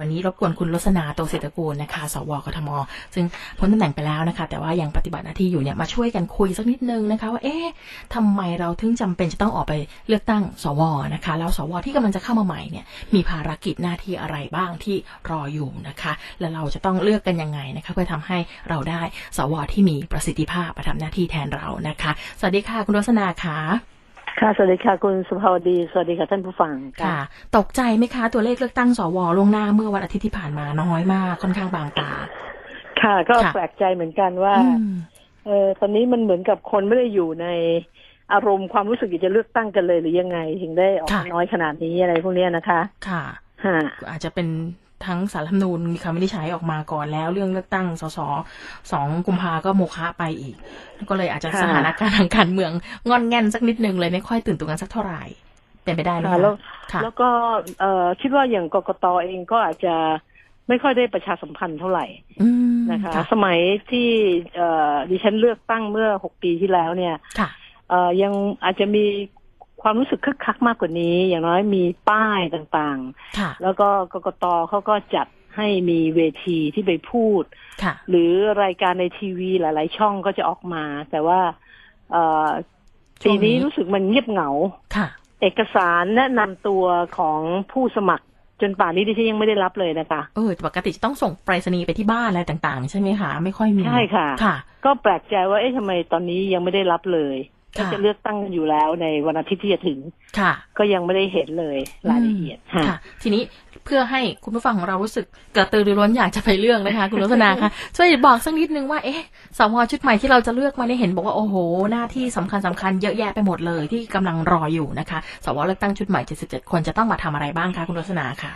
วันนี้รบกวนคุณลสนาโตเศรษฐกูลนะคะ สวกทม ซึ่งพ้นตำแหน่งไปแล้วนะคะ แต่ว่ายังปฏิบัติหน้าที่อยู่เนี่ยมาช่วยกันคุยสักนิดนึงนะคะ ว่าเอ๊ะทำไมเราถึงจำเป็นจะต้องออกไปเลือกตั้งสวนะคะ แล้วสวที่กำลังจะเข้ามาใหม่เนี่ยมีภารกิจหน้าที่อะไรบ้างที่รออยู่นะคะ แล้วเราจะต้องเลือกกันยังไงนะคะ เพื่อทำให้เราได้สวที่มีประสิทธิภาพมาทำหน้าที่แทนเรานะคะ สวัสดีค่ะคุณลสนาค่ะ ค่ะ สวัสดีค่ะคุณสุภาวดี สวัสดีค่ะท่านผู้ฟังค่ะ ตกใจไหมคะ ตัวเลขเลือกตั้งสวล่วงหน้าเมื่อวันอาทิตย์ที่ผ่านมาน้อยมากค่อนข้างบางตา ค่ะ ก็ค่ะแปลกใจเหมือนกันว่าอืมเออตอนนี้มันเหมือนกับคนไม่ได้อยู่ในอารมณ์ความรู้สึกอยากจะเลือกตั้งกันเลยหรือยังไง ถึงได้ออกมาน้อยขนาดนี้อะไรพวกเนี้ยนะคะ ค่ะฮะอาจจะเป็น ทั้งสารรัฐธรรมนูญมีคำวินิจฉัยออกมาก่อนแล้ว เรื่องเลือกตั้งสสสองกุมภาก็โมฆะไปอีก ก็เลยอาจจะสถานการณ์ทางการเมืองงอนแง่นสักนิดนึงเลยไม่ค่อยตื่นตัวกันสักเท่าไหร่เป็นไปได้ไหมค่ะแล้วคะค่ะแล้วก็เออคิดว่าอย่างกกตเองก็อาจจะไม่ค่อยได้ประชาสัมพันธ์เท่าไหร่อืมนะคะ สมัยที่เอ่อดิฉันเลือกตั้งเมื่อหกปีที่แล้วเนี่ยค่ะเอ่อยังอาจจะมี ความรู้สึกคึกคักมากกว่านี้ อย่างน้อยมีป้ายต่างๆค่ะแล้วก็กกตเขาก็จัดให้มีเวทีที่ไปพูดค่ะหรือรายการในทีวีหลาย ๆ ช่องก็จะออกมา แต่ว่าเอ่อช่ปีวงนี้นี้รู้สึกมันเงียบเหงาค่ะเอกสารแนะนำตัวของผู้สมัครจนป่านนี้ดิฉันยังไม่ได้รับเลยนะคะเออปกติจะต้องส่งไปรษณีย์ไปที่บ้านอะไรต่าง ๆ ใช่ไหมคะ ไม่ค่อยมี ใช่ค่ะ ค่ะ ก็แปลกใจว่าเอ๊ะทำไมตอนนี้ยังไม่ได้รับเลย ก็ค่ะจะเลือกตั้งกันอยู่แล้วในวันอาทิตย์ที่จะถึง ค่ะ ก็ยังไม่ได้เห็นเลยรายละเอียดอืมค่ะ ทีนี้เพื่อให้คุณผู้ฟังของเรารู้สึกกระตือรือร้นอยากจะไปเลือกนะคะ คุณลักษณาคะช่วยบอกสักนิดนึงว่าเอ๊ะสวชุดใหม่ที่เราจะเลือกมาเนี่ยเห็นบอกว่าโอ้โห หน้าที่สำคัญสำคัญเยอะแยะไปหมดเลยที่กำลังรออยู่นะคะสวเลือกตั้งชุดใหม่ 77 คนจะต้องมาทำอะไรบ้างคะคุณลักษณาคะ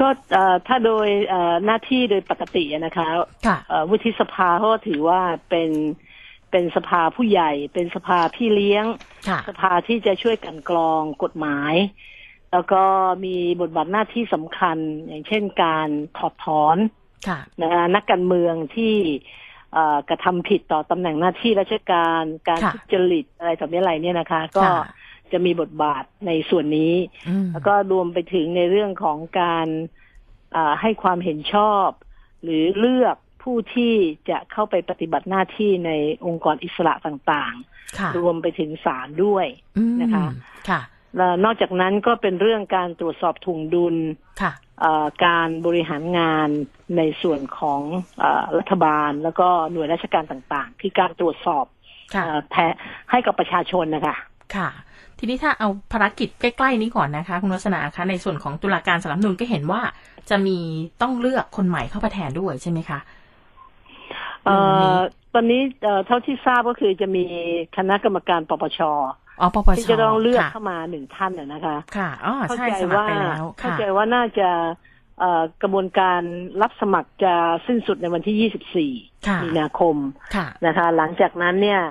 ก็เอ่อถ้าโดยเอ่อหน้าที่โดยปกติอะนะคะค่ะเอ่อวุฒิสภาเขาก็ถือว่าเป็น เป็นสภาผู้ใหญ่ เป็นสภาพี่เลี้ยงค่ะสภาที่จะช่วยกลันกรองกฎหมาย แล้วก็มีบทบาทหน้าที่สำคัญ อย่างเช่นการถอดถอนค่ะนะคะนักการเมืองที่เอ่อกระทำผิดต่อตำแหน่งหน้าที่ราชการ การค่ะทุจริตอะไรต่อมีอะไรเนี่ยนะคะ ก็ค่ะจะมีบทบาทในส่วนนี้อืมแล้วก็รวมไปถึงในเรื่องของการอ่าให้ความเห็นชอบ หรือเลือก ผู้ที่จะเข้าไปปฏิบัติหน้าที่ในองค์กรอิสระต่างค่ะๆรวมไปถึงศาลด้วยอืมนะคะค่ะแล้วนอกจากนั้นก็เป็นเรื่องการตรวจสอบถุงดุลค่ะเอ่อการบริหารงานในส่วนของเออรัฐบาล แล้วก็หน่วยราชการต่างๆ คือการตรวจสอบค่ะเอ่อแทนให้กับประชาชนนะคะค่ะ ทีนี้ถ้าเอาภารกิจใกล้ ๆ นี้ก่อนนะคะ คุณวัฒนาคะในส่วนของตุลาการสารรัฐธรรมนูญก็เห็นว่าจะมีต้องเลือกคนใหม่เข้ามาแทนด้วยใช่ไหมคะ เอ่อตอนนี้เอ่อเท่าที่ทราบก็คือจะมีคณะกรรมการปปชอ๋อปปชที่จะต้องเลือกค่ะเข้ามาหนึ่งท่านนะนะคะ ค่ะอ๋อเข้าใช่ใจสมัครว่าไปแล้วเข้าค่ะใจว่าน่าจะเอ่อกระบวนการรับสมัครจะสิ้นสุดในวันที่ค่ะ24 มีนาคมค่ะนะคะ หลังจากนั้นเนี่ย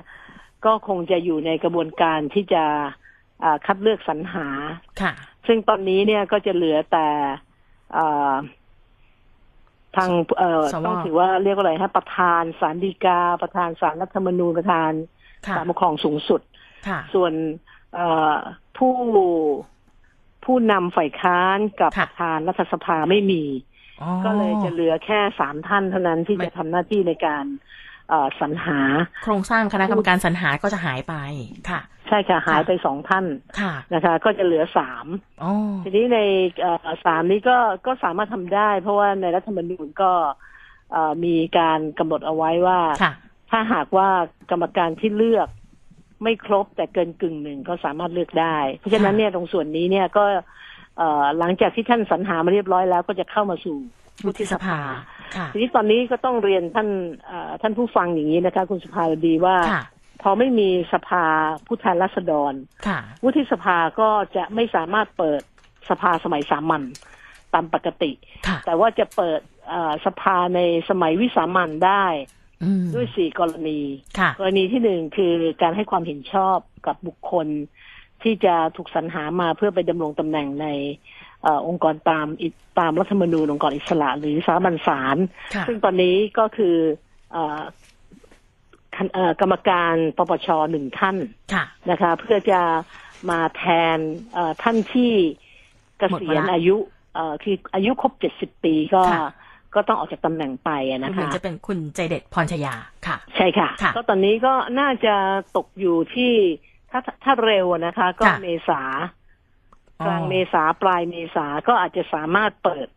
ก็คงจะอยู่ในกระบวนการที่จะอ่าคัดเลือกสรรหาค่ะซึ่งตอนนี้เนี่ยก็จะเหลือแต่เอ่อ ทางเอ่อสวต้องถือว่าเรียกว่าอะไรฮะประธานศาลฎีกา ประธานศาลรัฐธรรมนูญประธานค่ะศาลปกครองสูงสุดค่ะส่วนเอ่อผู้ผู้นำฝ่ายค้านกับค่ะประธานรัฐสภาไม่มีอ๋อก็เลยจะเหลือแค่สามท่านเท่านั้นที่ไม่จะทำหน้าที่ในการเอ่อ สรรหา โครงสร้างคณะกรรมการสรรหาก็จะหายไปค่ะ ใช่ค่ะหายไปสองท่านค่ะนะคะ ก็จะเหลือสามอ๋อทีนี้ในเอ่อสามนี้ก็ก็สามารถทำได้ เพราะว่าในรัฐธรรมนูญก็เอ่อมีการกำหนดเอาไว้ว่าค่ะถ้าหากว่ากรรมการที่เลือกไม่ครบแต่เกินกึ่งหนึ่งก็สามารถเลือกได้ เพราะฉะนั้นเนี่ยตรงส่วนนี้เนี่ยก็เอ่อหลังจากที่ท่านสรรหามาเรียบร้อยแล้วก็จะเข้ามาสู่วุฒิสภาค่ะ ทีนี้ตอนนี้ก็ต้องเรียนท่านเอ่อท่านผู้ฟังอย่างนี้นะคะ คุณสุภาพดีว่าค่ะพอไม่มีสภาผู้แทนราษฎรค่ะวุฒิสภาก็จะไม่สามารถเปิดสภาสมัยสามัญตามปกติค่ะแต่ว่าจะเปิดเอ่อสภาในสมัยวิสามัญได้อืมด้วยสี่กรณีค่ะกรณีที่หนึ่งคือการให้ความเห็นชอบกับบุคคลที่จะถูกสรรหามาเพื่อไปดำรงตำแหน่งในเออองค์กรตามอิตามรัฐธรรมนูญองค์กรอิสระหรือสามัญศาลค่ะซึ่งตอนนี้ก็คือเออคณเอ่อกรรมการปปชหนึ่งท่านค่ะนะคะ เพื่อจะมาแทนเอ่อท่านที่เกษียณหมดวาระอายุเอ่อคืออายุครบเจ็ดสิบปีก็ค่ะก็ต้องออกจากตำแหน่งไปอะดูนะเหมือนคะจะเป็นคุณใจเด็ดพรชยาค่ะ ใช่ค่ะค่ะ ก็ตอนนี้ก็น่าจะตกอยู่ที่ถ้าถ้าเร็วอะนะคะ ก็ค่ะเมษา กลางเมษาปลายเมษาก็อาจจะสามารถเปิด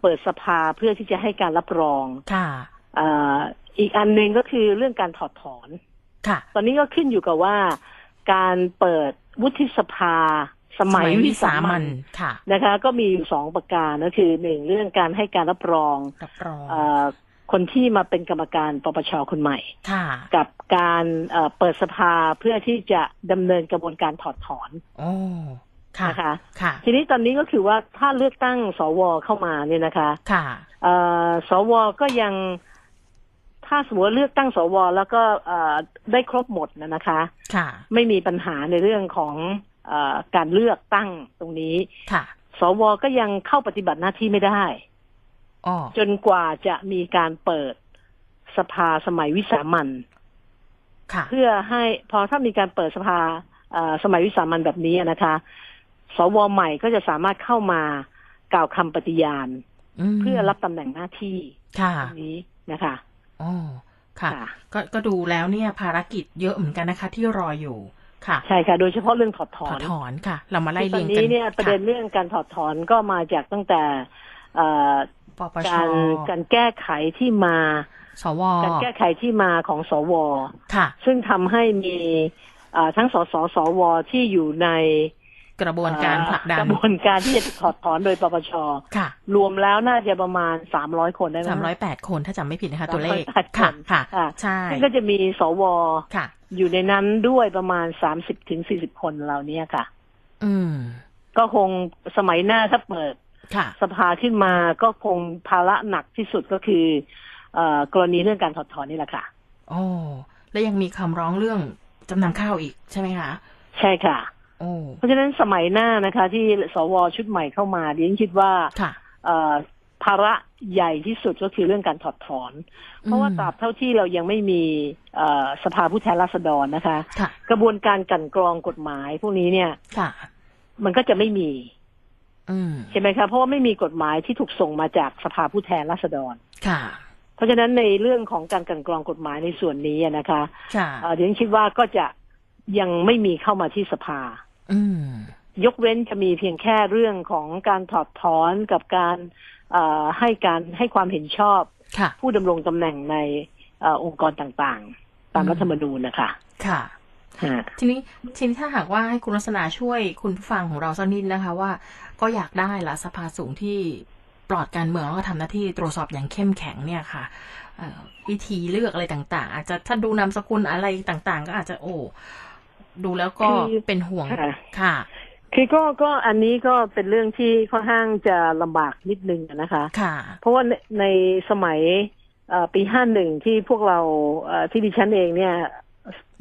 เปิดสภาเพื่อที่จะให้การรับรองค่ะเอ่ออีกอันหนึ่งก็คือเรื่องการถอดถอนค่ะ ตอนนี้ก็ขึ้นอยู่กับว่า การเปิดวุฒิสภาสมัยวิสามันค่ะนะคะ ก็มีอยู่สองประการก็คือหนึ่งเรื่องการให้การรับรองรับรองเออคนที่มาเป็นกรรมการปปชคนใหม่ค่ะกับการเอ่อเปิดสภาเพื่อที่จะดำเนินกระบวนการถอดถอนโอ้ค่ะ นะคะค่ะทีนี้ตอนนี้ก็คือว่าถ้าเลือกตั้งสวเข้ามาเนี่ยนะคะ ค่ะเอ่อสวก็ยังถ้าสมมติว่าเลือกตั้งสวแล้วก็เอ่อได้ครบหมดนะนะคะ ค่ะ ไม่มีปัญหาในเรื่องของเออการเลือกตั้งตรงนี้ ค่ะ สวก็ยังเข้าปฏิบัติหน้าที่ไม่ได้อ๋อจนกว่าจะมีการเปิดสภาสมัยวิสามันค่ะเพื่อให้พอถ้ามีการเปิดสภาเอ่อสมัยวิสามันแบบนี้นะคะ สวใหม่ก็จะสามารถเข้ามากล่าวคำปฏิญาณมเพื่อรับตำแหน่งหน้าที่ค่ะตรงนี้นะคะอ๋อค่ะค่ะ ก็ก็ดูแล้วเนี่ยภารกิจเยอะเหมือนกันนะคะ ที่รออยู่ค่ะ ใช่ค่ะ โดยเฉพาะเรื่องถอดถถออนดถอนค่ะ เรามาไล่คือตอเรียงกันนนี้เนี่ยประเด็นค่เรื่องการถอดถอนก็มาจากตั้งแต่เอ่อปปชการการแก้ไขที่มาสวการแก้ไขที่มาของสวค่ะ ซึ่งทำให้มีเอ่อทั้งสสสวที่อยู่ใน กระบวนการเอ่อผลักดันกระบวนการที่จะถอดถอนโดยปปชค่ะ รวมแล้วน่าจะประมาณสามร้อยคนได้ไหมสามร้อยแปดคนถ้าจำไม่ผิดนะคะ ตัวเลข308ค่ะคนค่ะค่ะใช่ซึ่งก็จะมีสวค่ะ อยู่ในนั้นด้วยประมาณสามสิบถึงสี่สิบคนเหล่านี้ค่ะ อืม ก็คงสมัยหน้าถ้าเปิดค่ะสภาขึ้นมาก็คงภาระหนักที่สุดก็คือเอ่อกรณีเรื่องการถอดถอนนี่แหละค่ะ โอ้ แล้วยังมีคำร้องเรื่องจำนำข้าวอีกใช่ไหมคะ ใช่ค่ะโอ้ เพราะฉะนั้นสมัยหน้านะคะ ที่สวชุดใหม่เข้ามาดิฉันคิดว่าค่ะเอ่อภาระใหญ่ที่สุดก็คือเรื่องการถอดถอน เพราะว่าตราบเท่าที่เรายังไม่มีเอ่อสภาผู้แทนราษฎรนะคะค่ะกระบวนการกลันกรองกฎหมายพวกนี้เนี่ยค่ะมันก็จะไม่มีอืมใช่ไหมคะเพราะว่าไม่มีกฎหมายที่ถูกส่งมาจากสภาผู้แทนราษฎรค่ะ เพราะฉะนั้นในเรื่องของการกลันกรองกฎหมายในส่วนนี้อะนะคะค่ะเอ่อเดี๋ยวฉันคิดว่าก็จะยังไม่มีเข้ามาที่สภาอืม ยกเว้นจะมีเพียงแค่เรื่องของการถอดถอนกับการเอ่อให้การให้ความเห็นชอบค่ะผู้ดำรงตำแหน่งในเออองค์กรต่างๆ ตามอืมรัฐธรรมนูญนะคะ ค่ะฮะทีนี้ทีนี้ถ้าหากว่าให้คุณลักษณะช่วยคุณผู้ฟังของเราสักนิดนะคะว่า ก็อยากได้ละสภาสูงที่ปลอดการเมืองแล้วก็ทำหน้าที่ตรวจสอบอย่างเข้มแข็งเนี่ยค่ะเอ่อวิธีเลือกอะไรต่าง ๆ อาจจะถ้าดูนามสกุลอะไรต่าง ๆ ก็อาจจะโอ้ ดูแล้วก็เป็นห่วงค่ะค่ะคือก็ก็อันนี้ก็เป็นเรื่องที่ค่อนข้างจะลำบากนิดนึงอะนะคะค่ะ เพราะว่าในในสมัยเอ่อปีห้าหนึ่งที่พวกเราเอ่อที่ดิฉันเองเนี่ย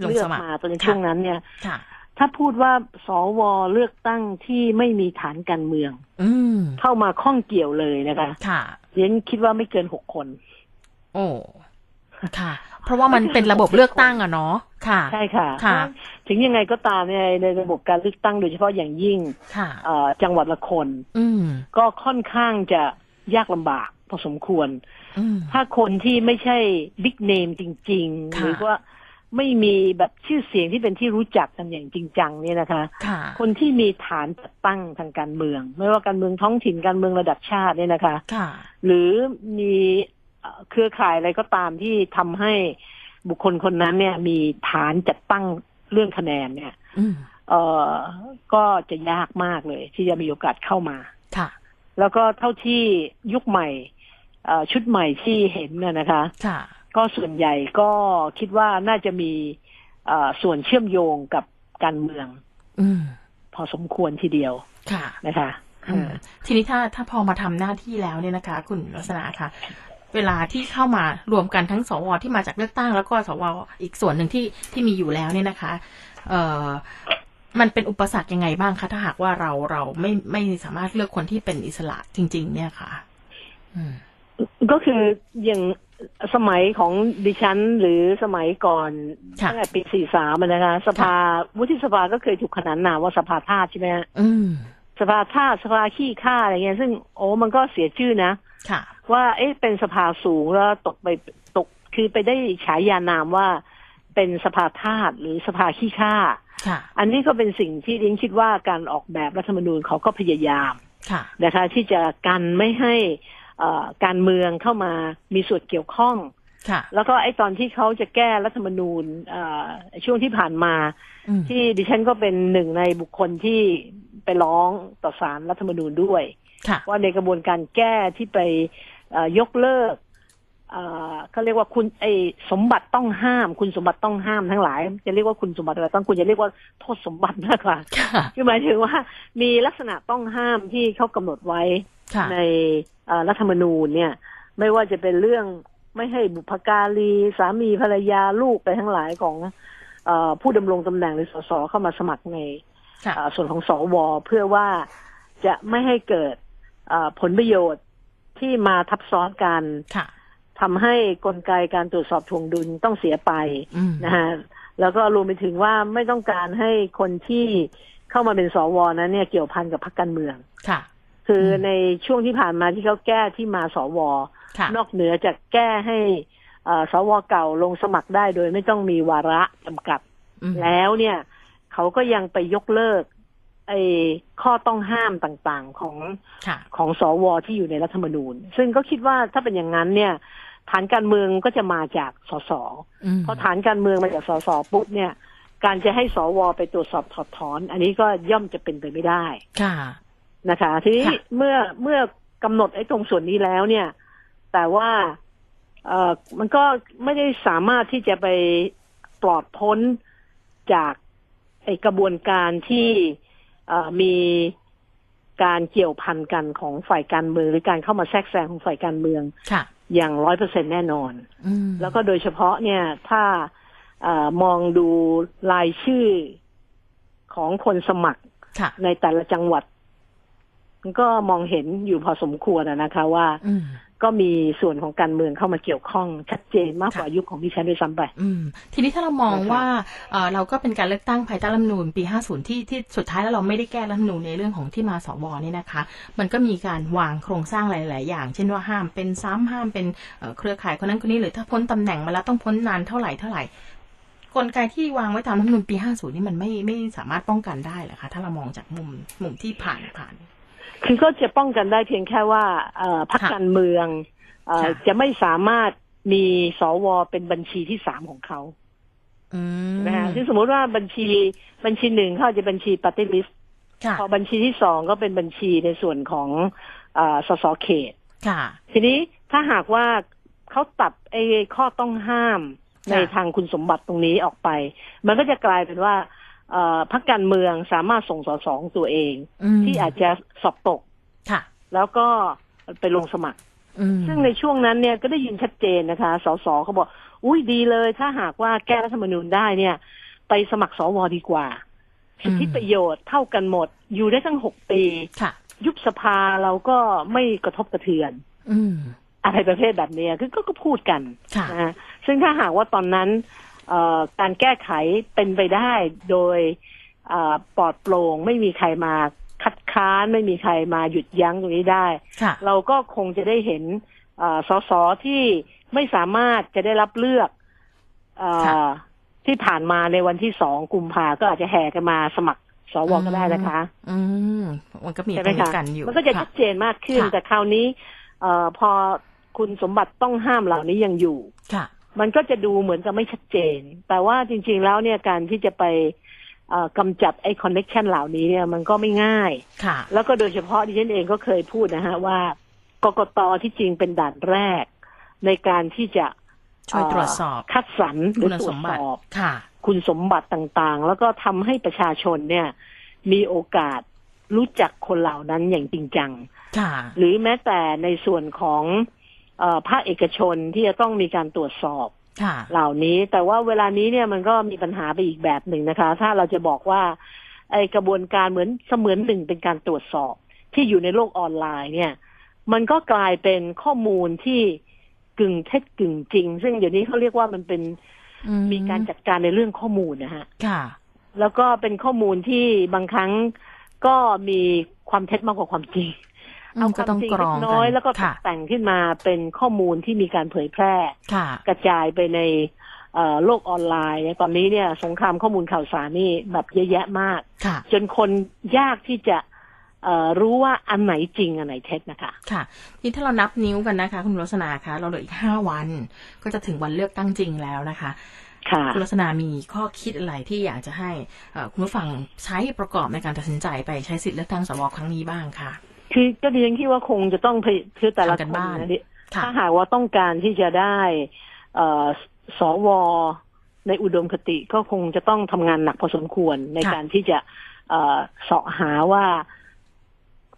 ลงเลือสกมัครมาตอนในช่วงนั้นเนี่ยค่ะถ้าพูดว่าสวเลือกตั้งที่ไม่มีฐานการเมืองอืมเข้ามาข้องเกี่ยวเลยนะคะค่ะเรียนคิดว่าไม่เกินหกคน โอ้ ค่ะ เพราะว่ามันเป็นระบบเลือกตั้งอะเนาะค่ะ ใช่ค่ะค่ะ ถึงยังไงก็ตามเนี่ยในระบบการเลือกตั้งโดยเฉพาะอย่างยิ่งค่ะเอ่อจังหวัดละคน อืมก็ค่อนข้างจะยากลำบากพอสมควรอืมถ้าคนที่ไม่ใช่บิ๊กเนมจริงๆค่ะหรือว่าไม่มีแบบชื่อเสียงที่เป็นที่รู้จักกันอย่างจริงจังเนี่ยนะคะค่ะคนที่มีฐานจัดตั้งทางการเมือง ไม่ว่าการเมืองท้องถิ่นการเมืองระดับชาติเนี่ยนะคะค่ะหรือมี เอ่อเครือข่ายอะไรก็ตามที่ทำให้บุคคลคนนั้นเนี่ย มีฐานจัดตั้งเรื่องคะแนนเนี่ยอืมเอ่อก็จะยากมากเลย ที่จะมีโอกาสเข้ามาค่ะ แล้วก็เท่าที่ยุคใหม่เอ่อชุดใหม่ที่เห็นน่ะนะคะค่ะก็ส่วนใหญ่ก็คิดว่าน่าจะมีเอ่อส่วนเชื่อมโยงกับการเมืองอืมพอสมควรทีเดียวค่ะนะคะอืมทีนี้ถ้าถ้าพอมาทำหน้าที่แล้วเนี่ยนะคะ คุณลักษณะค่ะ เวลาที่เข้ามารวมกันทั้งสวที่มาจากเลือกตั้ง แล้วก็สวอีกส่วนหนึ่งที่ที่มีอยู่แล้วเนี่ยนะคะ เอ่อมันเป็นอุปสรรคยังไงบ้างคะถ้าหากว่าเราเราไม่ไม่สามารถเลือกคนที่เป็นอิสระจริง ๆ เนี่ยค่ะอืมก็คืออย่างสมัยของดิฉันหรือสมัยก่อนค่ะตั้งแต่ปี43นะคะสภาวุฒิสภาก็เคยถูกขนานนามว่าสภาทาสใช่ไหมฮะอืมสสภาท่าสสภาขี้ข้าอะไรเงี้ยซึ่งโอ้มันก็เสียชื่อนะค่ะ ว่าเอ๊ะเป็นสภาสูงแล้วตกไปตกคือไปได้ฉายานามว่าเป็นสภาทาสหรือสภาขี้ข้าค่ะอันนี้ก็เป็นสิ่งที่ดิฉันคิดว่าการออกแบบรัฐธรรมนูญเขาก็พยายามค่ะนะคะ ที่จะกันไม่ให้เอ่อการเมืองเข้ามามีส่วนเกี่ยวข้องค่ะแล้วก็ไอ้ตอนที่เขาจะแก้รัฐธรรมนูญเอ่อช่วงที่ผ่านมาอืมที่ดิฉันก็เป็นหนึ่งในบุคคลที่ไปร้องต่อศาลรัฐธรรมนูญด้วยค่ะว่าในกระบวนการแก้ที่ไปเอ่อ ยกเลิกเอ่อเขาเรียกว่าคุณไอสมบัติต้องห้าม คุณสมบัติต้องห้ามทั้งหลาย จะเรียกว่าคุณสมบัติอะไรต้องคุณจะเรียกว่าโทษสมบัติมากกว่าค่ะคือหมายถึงว่ามีลักษณะต้องห้ามที่เขากำหนดไว้ค่ะในเอ่อรัฐธรรมนูญเนี่ย ไม่ว่าจะเป็นเรื่องไม่ให้บุพการีสามีภรรยาลูกไปทั้งหลายของเออผู้ดำรงตำแหน่งหรือสสเข้ามาสมัครในค่ะเอ่อส่วนของสวเพื่อว่าจะไม่ให้เกิดเอ่อผลประโยชน์ ที่มาทับซ้อนกันค่ะทำให้กลไกการตรวจสอบทวงดุลต้องเสียไปอืมนะฮะแล้วก็รวมไปถึงว่าไม่ต้องการให้คนที่เข้ามาเป็นสวนั้นเนี่ยเกี่ยวพันกับพรรคการเมืองค่ะ คืออมในช่วงที่ผ่านมาที่เขาแก้ที่มาสวค่ะนอกเหนือจากแก้ให้เอ่อสวเก่าลงสมัครได้โดยไม่ต้องมีวาระจำกัดอืมแล้วเนี่ย เขาก็ยังไปยกเลิก ไอ้ข้อต้องห้ามต่างๆของค่ะของสวที่อยู่ในรัฐธรรมนูญ ซึ่งก็คิดว่าถ้าเป็นอย่างนั้นเนี่ยฐานการเมืองก็จะมาจากสสอืมพอฐานการเมืองมาจากสสปุ๊บเนี่ยการจะให้สวไปตรวจสอบถอดถอน อันนี้ก็ย่อมจะเป็นไปไม่ได้ค่ะนะคะ ทีนี้ค่ะเมื่อเมื่อกำหนดไอ้ตรงส่วนนี้แล้วเนี่ย แต่ว่าเออมันก็ไม่ได้สามารถที่จะไปปลอดพ้นจากไอ้กระบวนการที่เอ่อ มีการเกี่ยวพันกันของฝ่ายการเมืองหรือการเข้ามาแทรกแซงของฝ่ายการเมืองค่ะอย่างร้อยเปอร์เซ็นแน่นอนอืมแล้วก็โดยเฉพาะเนี่ยถ้าเออมองดูรายชื่อของคนสมัครค่ะในแต่ละจังหวัดมันก็มองเห็นอยู่พอสมควรอะนะคะว่าอืม ก็มีส่วนของการเมืองเข้ามาเกี่ยวข้องชัดเจนมากกว่าค่ะยุคของดิฉันด้วยซ้ำไปอืมทีนี้ถ้าเรามองนะคะว่าเอ่อเราก็เป็นการเลือกตั้งภายใต้รัฐธรรมนูญปี 50 ที่ที่สุดท้ายแล้วเราไม่ได้แก้รัฐธรรมนูญในเรื่องของที่มาสวนี่นะคะ มันก็มีการวางโครงสร้างหลาย ๆ อย่าง เช่นว่าห้ามเป็นซ้ำห้ามเป็นเอ่อเครือข่ายคนนั้นคนนี้หรือถ้าพ้นตำแหน่งมาแล้วต้องพ้นนานเท่าไหร่เท่าไหร่กลไกที่วางไว้ตามรัฐธรรมนูญปี 50 นี่มันไม่ไม่สามารถป้องกันได้เหรอคะถ้าเรามองจากมุมมุมที่ผ่านผ่าน คือก็จะป้องกันได้เพียงแค่ว่าเอ่อพรรคค่ะการเมืองเอ่อค่ะจะไม่สามารถมีสวเป็นบัญชีที่สามของเขาอืมนะฮะซึ่งสมมุติว่าบัญชีบัญชีหนึ่งเขาอาจจะบัญชีปฏิริษค่ะพอบัญชีที่สองก็เป็นบัญชีในส่วนของเออสสเขตค่ะทีนี้ถ้าหากว่าเขาตัดไอ้ข้อต้องห้ามค่ะในทางคุณสมบัติตรงนี้ออกไป มันก็จะกลายเป็นว่าเอ่อ พรรคการเมืองสามารถส่งสสของตัวเองมที่อาจจะสอบตกค่ะแล้วก็ไปลงสมัครอืมซึ่งในช่วงนั้นเนี่ยก็ได้ยินชัดเจนนะคะ สสเขาบอก อุ้ยดีเลยถ้าหากว่าแก้รัฐธรรมนูญได้เนี่ย ไปสมัครสวดีกว่า สิทธิประโยชน์เท่ากันหมด อยู่ได้ตั้งหกปีค่ะยุบสภาเราก็ไม่กระทบกระเทือนอืมอะไรประเภทแบบเนี้ยคือก็ก็พูดกันค่ะนะฮะซึ่งถ้าหากว่าตอนนั้นเอ่อ การแก้ไขเป็นไปได้โดยเอ่อปลอดโปร่งไม่มีใครมาคัดค้านไม่มีใครมาหยุดยั้งตรงนี้ได้ค่ะเราก็คงจะได้เห็นเอ่อสสที่ไม่สามารถจะได้รับเลือกเออค่ะที่ผ่านมาในวันที่สองกุมภาก็อาจจะแห่กันมาสมัครสวก็ได้นะคะ อืมมันก็มีใช่ตไหมรงนี้คะกันอยู่ มันก็จะค่ชัดเจนมากขึ้นค่ะแต่คราวนี้ เอ่อพอคุณสมบัติต้องห้ามเหล่านี้ยังอยู่ ค่ะ มันก็จะดูเหมือนกับไม่ชัดเจน แต่ว่าจริง ๆ แล้วเนี่ยการที่จะไปเอ่อกำจัดไอ้คอนเน็ชันเหล่านี้เนี่ยมันก็ไม่ง่ายค่ะ แล้วก็โดยเฉพาะดิฉันเองก็เคยพูดนะฮะว่ากกตที่จริงเป็นด่านแรก ในการที่จะช่วยตรวจสอบเคัดสรรหรืคุอณตรสวจมสบัติอบค่ะ คุณสมบัติต่างๆ แล้วก็ทำให้ประชาชนเนี่ย มีโอกาสรู้จักคนเหล่านั้นอย่างจริงจัง ค่ะ หรือแม้แต่ในส่วนของเออ ภาคเอกชนที่จะต้องมีการตรวจสอบค่ะเหล่านี้ แต่ว่าเวลานี้เนี่ยมันก็มีปัญหาไปอีกแบบหนึ่งนะคะ ถ้าเราจะบอกว่าไอกระบวนการเหมือนเสมือนหนึ่งเป็นการตรวจสอบ ที่อยู่ในโลกออนไลน์เนี่ย มันก็กลายเป็นข้อมูลที่กึ่งเท็จกึ่งจริง ซึ่งเดี๋ยวนี้เขาเรียกว่ามันเป็นอืมีการจัดการในเรื่องข้อมูลนะฮะค่ะแล้วก็เป็นข้อมูลที่บางครั้งก็มีความเท็จมากกว่าความจริงอื เอามคก็วามต้องจริงกรเล็องกน้อยกันแล้วก็ตค่ะกแต่งขึ้นมาเป็นข้อมูลที่มีการเผยแพร่ค่ะกระจายไปในเอ่อโลกออนไลน์ตอนนี้เนี่ย สงครามข้อมูลข่าวสารนี่แบบเยอะแยะมากค่ะจนคนยากที่จะเอ่อรู้ว่าอันไหนจริงอันไหนเท็จนะคะ ค่ะนี่ถ้าเรานับนิ้วกันนะคะ คุณลักษณาคะ เราเหลืออีกห้าวัน ก็จะถึงวันเลือกตั้งจริงแล้วนะคะ ค่ะคุณลักษณามีข้อคิดอะไรที่อยากจะให้เอ่อคุณผู้ฟังใช้ประกอบในการตัดสินใจไปใช้สิทธิเลือกตั้งสวครั้งนี้บ้างค่ะ คือก็ดิฉันคิดว่าคงจะต้องพยคือแต่ละทำกันคนบ้านนะดิค่ะถ้าหากว่าต้องการที่จะได้เอ่อสวในอุดมคติก็คงจะต้องทำงานหนักพอสมควรในการที่จะเอ่อเสาะหาว่า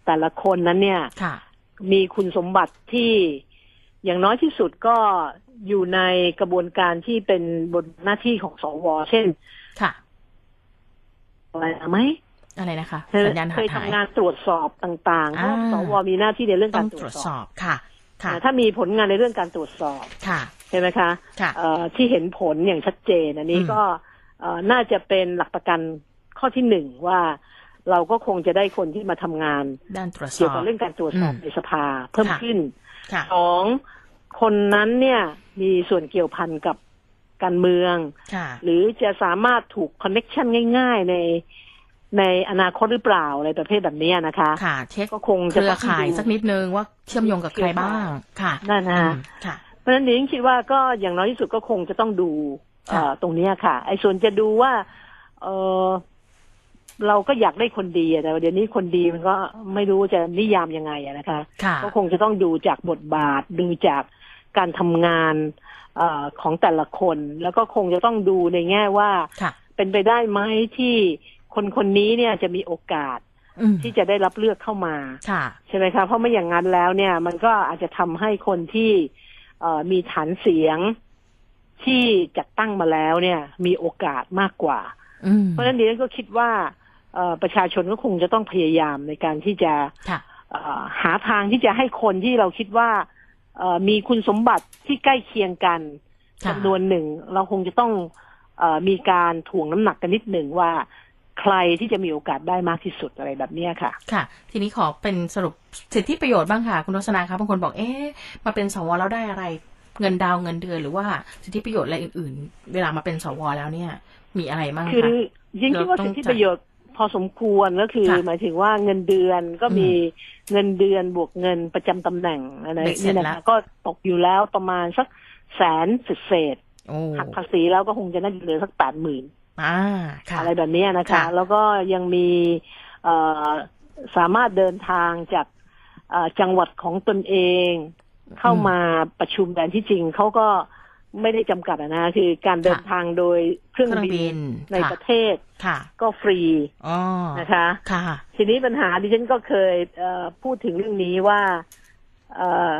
แต่ละคนนั้นเนี่ยค่ะมีคุณสมบัติที่อย่างน้อยที่สุดก็อยู่ในกระบวนการที่เป็นบนหน้าที่ของสวเช่นค่ะอะไรไหม อะไรนะคะเคยสัญญาณเคหายยหายทำงานตรวจสอบต่างๆเพราะอ่าสวมีหน้าที่ในเรื่องต้กาองรตตรรววจจสสอบอบค่ะ ค่ะ ถ้ามีผลงานในเรื่องการตรวจสอบค่ะใช่ไหมคะค่ะเอ่อที่เห็นผลอย่างชัดเจนอันนี้อืมก็เอ่อน่าจะเป็นหลักประกันข้อที่หนึ่งว่าเราก็คงจะได้คนที่มาทำงานด้านตรวจสเกี่ยวอบกับเรื่องการตรวจสอบอืมในสภาเพิ่มค่ะขึ้นค่ะสองคนนั้นเนี่ยมีส่วนเกี่ยวพันกับการเมืองค่ะหรือจะสามารถถูกคอนเน็ชันง่าย ๆ ใน ในอนาคตหรือเปล่าอะไรประเภทแบบนี้นะคะค่ะเช็คก็คงเคจะรือต้องข่ายดูสักนิดนึงว่าเชื่อมโยงกับใครบ้างค่ะนั่นนะอืฮะมค่ะเพราะฉะนั้นดิฉันคิดว่าก็อย่างน้อยที่สุดก็คงจะต้องดูเอ่อค่ะตรงเนี้ยค่ะ ไอ้ส่วนจะดูว่า เออเราก็อยากได้คนดีอะแต่ว่าเดี๋ยวนี้คนดีมันก็ไม่รู้จะนิยามยังไงอะนะคะค่ะก็คงจะต้องดูจากบทบาท ดูจากการทำงานเออของแต่ละคน แล้วก็คงจะต้องดูในแง่ว่าค่ะเป็นไปได้ไหมที่ คนคนนี้เนี่ยจะมีโอกาสอืมที่จะได้รับเลือกเข้ามาค่ะใช่ไหมคะเพราะไม่อย่างนั้นแล้วเนี่ย มันก็อาจจะทำให้คนที่เอ่อมีฐานเสียงที่จัดตั้งมาแล้วเนี่ย มีโอกาสมากกว่าอืมเพราะฉะนั้นดิฉันก็คิดว่าเอ่อประชาชนก็คงจะต้องพยายามในการที่จะค่ะเอ่อหาทางที่จะให้คนที่เราคิดว่าเอ่อมีคุณสมบัติที่ใกล้เคียงกันค่ะจำนวนหนึ่ง เราคงจะต้องเออมีการถ่วงน้ำหนักกันนิดหนึ่งว่า ใครที่จะมีโอกาสได้มากที่สุดอะไรแบบเนี้ยค่ะ ค่ะ ทีนี้ขอเป็นสรุปสิทธิประโยชน์บ้างค่ะ คุณลักษณะครับบางคนบอกเอ๊ะมาเป็นสวแล้วได้อะไร เงินดาวเงินเดือนหรือว่าสิทธิประโยชน์อะไรอื่น ๆ เวลามาเป็นสวแล้วเนี่ย มีอะไรบ้างคือคะยิ่งคิดว่าเราต้องสิทธิประโยชน์พอสมควรก็คือค่ะหมายถึงว่าเงินเดือนก็มีอืเงินเดือนบวกเงินประจำตำแหน่งอะไรเบ็ดเสร็นี่จนะแล้คะวก็ตกอยู่แล้วประมาณสักแสนเศษโอ้ๆหักภาษีแล้วก็คงจะน่าจะเหลือสักแปดหมื่น อ่าค่ะอะไรแบบเนี้ยนะคะค่ะแล้วก็ยังมีเอ่อสามารถเดินทางจากเอ่อจังหวัดของตนเอง เข้ามาประชุมแต่ที่จริงเขาก็ไม่ได้จำกัดอะนะคือการเดินทางโดยเครื่องเครื่องบิบินนในค่ะประเทศค่ะก็ฟรีอ๋อนะคะค่ะทีนี้ปัญหาดิฉันก็เคยเอ่อพูดถึงเรื่องนี้ว่าเอ่อ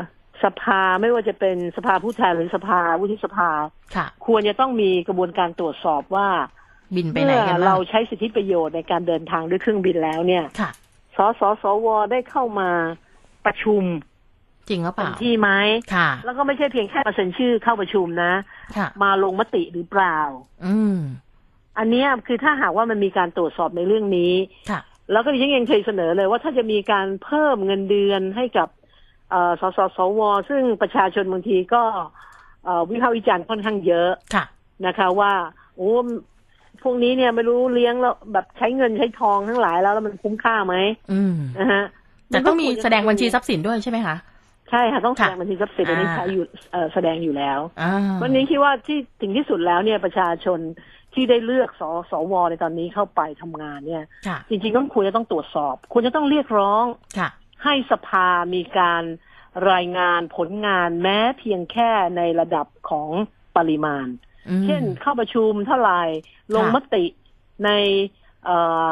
สภาไม่ว่าจะเป็นสภาผู้แทนหรือสภาวุฒิสภาค่ะควรจะต้องมีกระบวนการตรวจสอบว่า บินไปไหนเมื่อกันบ้าเรางใช้สิทธิประโยชน์ในการเดินทางด้วยเครื่องบินแล้วเนี่ยค่ะสสสวได้เข้ามาประชุม จริงหรือเปเต็มล่าที่ไหมค่ะ แล้วก็ไม่ใช่เพียงแค่มาเซ็นชื่อเข้าประชุมนะค่ะมาลงมติหรือเปล่า อืม อันเนี้ยคือถ้าหากว่ามันมีการตรวจสอบในเรื่องนี้ค่ะ แล้วก็ดิฉันยังเคยเสนอเลยว่าถ้าจะมีการเพิ่มเงินเดือนให้กับเอ่อสสสว ซึ่งประชาชนบางทีก็เอ่อวิพากษ์วิจารณ์ค่อนข้างเยอะค่ะนะคะว่าโอ้ พวกนี้เนี่ยไม่รู้เลี้ยงแล้วแบบใช้เงินใช้ทองทั้งหลายแล้วแล้วมันคุ้มค่าไหมอืมนะฮะแต่ต้องมีนก็ควรจะแสดงบัญชีทรัพย์สินด้วยใช่ไหมคะใช่ค่ะต้องแสค่ะดงบัญชีทรัพย์สินอันนี้อ่าใช้อยู่เอ่อแสดงอยู่แล้วอ่าวันนี้คิดว่าที่ถึงที่สุดแล้วเนี่ยประชาชนที่ได้เลือกสสวในตอนนี้เข้าไปทำงานเนี่ยค่ะจริงๆต้องควรจะต้องตรวจสอบควรจะต้องเรียกร้องค่ะให้สภามีการรายงานผลงานแม้เพียงแค่ในระดับของปริมาณอืม เช่นเข้าประชุมเท่าไหร่ลงค่ะมติในเอ่อ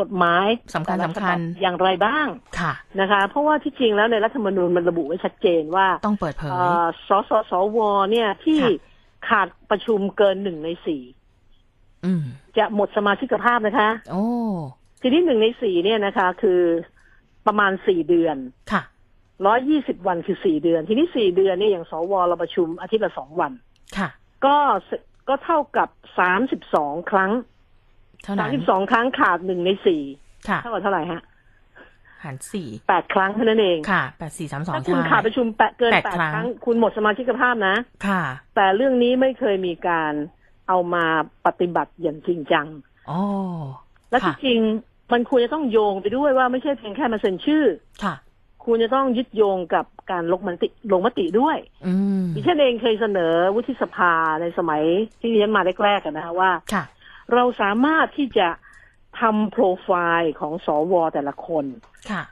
กฎหมายสำคัญแต่ละสำคัญฉบับอย่างไรบ้างค่ะนะคะ เพราะว่าที่จริงแล้วในรัฐธรรมนูญมันระบุไว้ชัดเจนว่าต้องเปิดเผยเอ่อสสสวเนี่ยที่ค่ะขาดประชุมเกินหนึ่งในสี่อืมจะหมดสมาชิกภาพนะคะ โอ้ทีนี้หนึ่งในสี่เนี่ยนะคะ คือประมาณสี่เดือนค่ะร้อยยี่สิบวันคือสี่เดือน ทีนี้สี่เดือนเนี่ยอย่างสวเราประชุมอาทิตย์ละสองวันค่ะ ก็สก็เท่ากับสามสิบสองครั้งเท่าสานั้มนสิบสองครั้งขาดหนึ่งในสี่ค่ะเท่ากับเท่าไหร่ฮะหารสี่แปดครั้งเท่านั้นเองค่ะแปดสี่สามสองถ้าคุณใช่ขาดประชุมแปดเกินแปดแปดครั้งครั้ง คุณหมดสมาชิกภาพนะ ค่ะ แต่เรื่องนี้ไม่เคยมีการเอามาปฏิบัติอย่างจริงจังอ๋อและค่ะที่จริงมันควรจะต้องโยงไปด้วยว่าไม่ใช่เพียงแค่มาเซ็นชื่อ ค่ะ คุณจะต้องยึดโยงกับการลงมติลงมติด้วยอืมดิฉันเองเคยเสนอวุฒิสภาในสมัยที่ดิฉันมาแรกๆกันนะว่าค่ะเราสามารถที่จะทำโปรไฟล์ของสวแต่ละคนค่ะ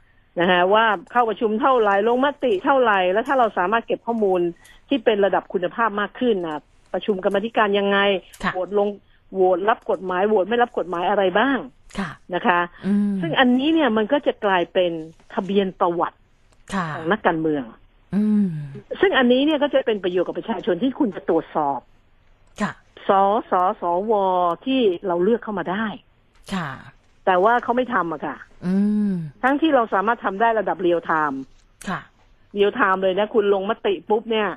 นะฮะว่าเข้าประชุมเท่าไหร่ลงมติเท่าไหร่แล้วถ้าเราสามารถเก็บข้อมูลที่เป็นระดับคุณภาพมากขึ้นนะประชุมกรรมาธิการยังไงค่ะโหวตลงโหวตรับกฎหมายโหวตไม่รับกฎหมายอะไรบ้างค่ะนะคะอืมซึ่งอันนี้เนี่ยมันก็จะกลายเป็นทะเบียนประวัติค่ะ ของนักการเมืองอืมซึ่งอันนี้เนี่ยก็จะเป็นประโยชน์กับประชาชนที่คุณจะตรวจสอบค่ะสสสวที่เราเลือกเข้ามาได้ ค่ะ แต่ว่าเขาไม่ทำอะค่ะอืมทั้งที่เราสามารถทำได้ระดับเรียลไทม์ค่ะเรียลไทม์เลยนะ คุณลงมติปุ๊บเนี่ย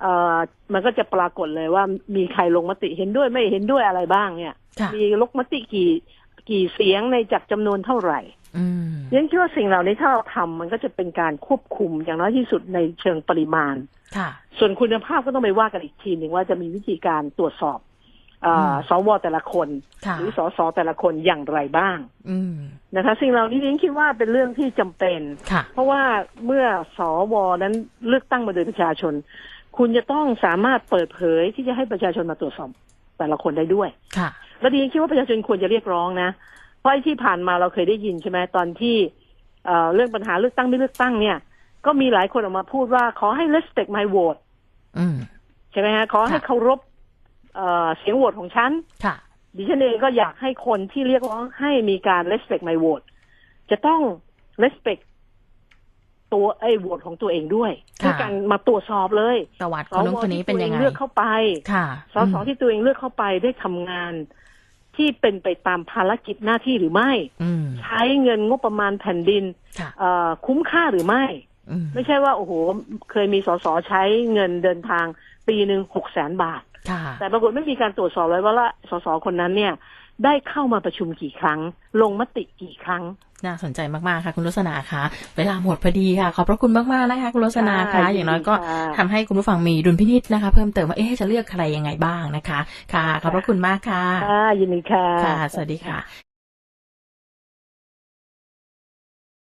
เอ่อมันก็จะปรากฏเลยว่ามีใครลงมติเห็นด้วยไม่เห็นด้วยอะไรบ้างเนี่ยค่ะมีลงมติกี่กี่เสียงในจากจำนวนเท่าไหร่อืม ยังคิดว่าสิ่งเหล่านี้ถ้าเราทำมันก็จะเป็นการควบคุมอย่างน้อยที่สุดในเชิงปริมาณค่ะส่วนคุณภาพก็ต้องไปว่ากันอีกทีหนึ่งว่าจะมีวิธีการตรวจสอบเออมสวแต่ละคนค่ะหรือสสแต่ละคนอย่างไรบ้างอืมนะคะ สิ่งเหล่านี้ดิฉันคิดว่าเป็นเรื่องที่จำเป็นค่ะเพราะว่าเมื่อสวนั้นเลือกตั้งมาโดยประชาชน คุณจะต้องสามารถเปิดเผยที่จะให้ประชาชนมาตรวจสอบแต่ละคนได้ด้วย ค่ะ แล้วดิฉันคิดว่าประชาชนควรจะเรียกร้องนะ เพราะไอ้ที่ผ่านมาเราเคยได้ยินใช่ไหมตอนที่เอ่อเรื่องปัญหาเลือกตั้งไม่เลือกตั้งเนี่ย ก็มีหลายคนออกมาพูดว่าขอให้ respect my vote อืมใช่ไหมฮะขอให้ค่ะเคารพเอ่อเสียงโหวตของฉันค่ะดิฉันเองก็อยากให้คนที่เรียกร้องให้มีการ respect my vote จะต้อง respect ตัวไอ้โหวตของตัวเองด้วยค่ะด้วยการมาตรวจสอบเลยประวัติคนนู้นคนนี้เป็นยังไงที่ตัวเอเลือกเข้าไปค่ะสสที่ตัวเองเลือกเข้าไปได้ทำงาน ที่เป็นไปตามภารกิจหน้าที่หรือไม่อืมใช้เงินงบประมาณแผ่นดินค่ะเอ่อคุ้มค่าหรือไม่อืมไม่ใช่ว่าโอ้โห เคยมีสสใช้เงินเดินทางปีหนึ่งหกแสนบาทค่ะแต่ปรากฏไม่มีการตรวจสอบเลยว่าละสสคนนั้นเนี่ย ได้เข้ามาประชุมกี่ครั้ง ลงมติกี่ครั้ง น่าสนใจมากๆค่ะ คุณลักษณาคะเวลาหมดพอดีค่ะ ขอบพระคุณมากๆนะคะ คุณลักษณาค่ะคะอย่างน้อยก็ยินดีค่ะทำให้คุณผู้ฟังมีดุลพินิจนะคะ เพิ่มเติมว่าเอ๊ะจะเลือกใครยังไงบ้างนะคะ ค่ะขอบพระคุณมากค่ะค่ะยินดีค่ะค่ะ สวัสดีค่ะ